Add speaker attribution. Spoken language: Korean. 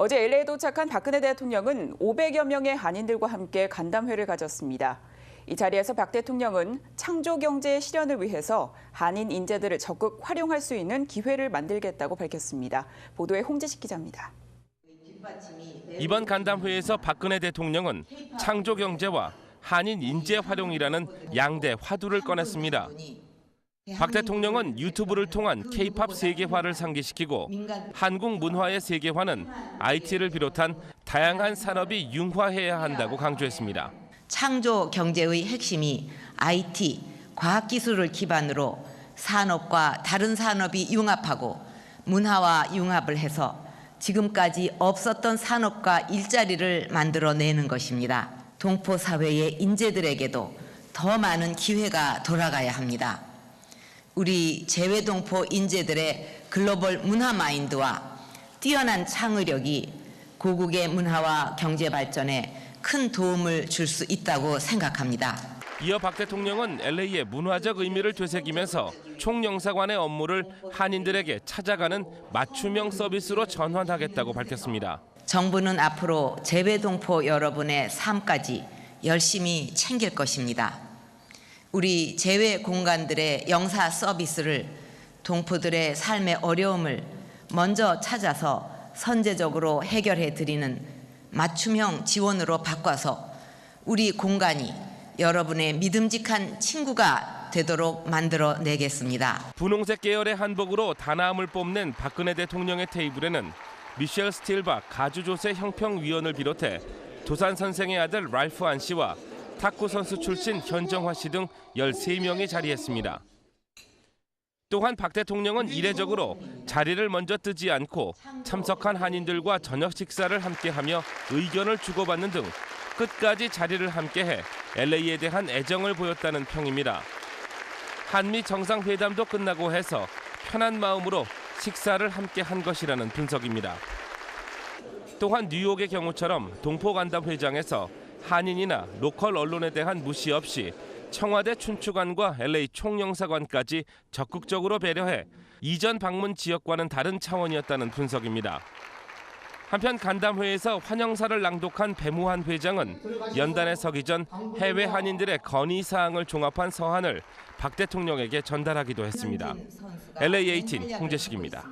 Speaker 1: 어제 LA에 도착한 박근혜 대통령은 500여 명의 한인들과 함께 간담회를 가졌습니다. 이 자리에서 박 대통령은 창조 경제의 실현을 위해서 한인 인재들을 적극 활용할 수 있는 기회를 만들겠다고 밝혔습니다. 보도에 홍재식 기자입니다.
Speaker 2: 이번 간담회에서 박근혜 대통령은 창조 경제와 한인 인재 활용이라는 양대 화두를 꺼냈습니다. 박 대통령은 유튜브를 통한 K-팝 세계화를 상기시키고 한국 문화의 세계화는 IT를 비롯한 다양한 산업이 융화해야 한다고 강조했습니다.
Speaker 3: 창조 경제의 핵심이 IT, 과학기술을 기반으로 산업과 다른 산업이 융합하고 문화와 융합을 해서 지금까지 없었던 산업과 일자리를 만들어내는 것입니다. 동포 사회의 인재들에게도 더 많은 기회가 돌아가야 합니다. 우리 재외동포 인재들의 글로벌 문화 마인드와 뛰어난 창의력이 고국의 문화와 경제 발전에 큰 도움을 줄 수 있다고 생각합니다.
Speaker 2: 이어 박 대통령은 LA의 문화적 의미를 되새기면서 총영사관의 업무를 한인들에게 찾아가는 맞춤형 서비스로 전환하겠다고 밝혔습니다.
Speaker 3: 정부는 앞으로 재외동포 여러분의 삶까지 열심히 챙길 것입니다. 우리 재외 공간들의 영사 서비스를 동포들의 삶의 어려움을 먼저 찾아서 선제적으로 해결해 드리는 맞춤형 지원으로 바꿔서 우리 공간이 여러분의 믿음직한 친구가 되도록 만들어 내겠습니다.
Speaker 2: 분홍색 계열의 한복으로 다나함을 뽐낸 박근혜 대통령의 테이블에는 미셸 스틸바 가주조세 형평위원을 비롯해 도산 선생의 아들 랄프 안 씨와 탁구 선수 출신 현정화 씨 등 13명이 자리했습니다. 또한 박 대통령은 이례적으로 자리를 먼저 뜨지 않고 참석한 한인들과 저녁 식사를 함께하며 의견을 주고받는 등 끝까지 자리를 함께해 LA에 대한 애정을 보였다는 평입니다. 한미 정상회담도 끝나고 해서 편한 마음으로 식사를 함께 한 것이라는 분석입니다. 또한 뉴욕의 경우처럼 동포간담회장에서 한인이나 로컬 언론에 대한 무시 없이 청와대 춘추관과 LA 총영사관까지 적극적으로 배려해 이전 방문 지역과는 다른 차원이었다는 분석입니다. 한편 간담회에서 환영사를 낭독한 배무한 회장은 연단에 서기 전 해외 한인들의 건의 사항을 종합한 서한을 박 대통령에게 전달하기도 했습니다. LA 18 홍재식입니다.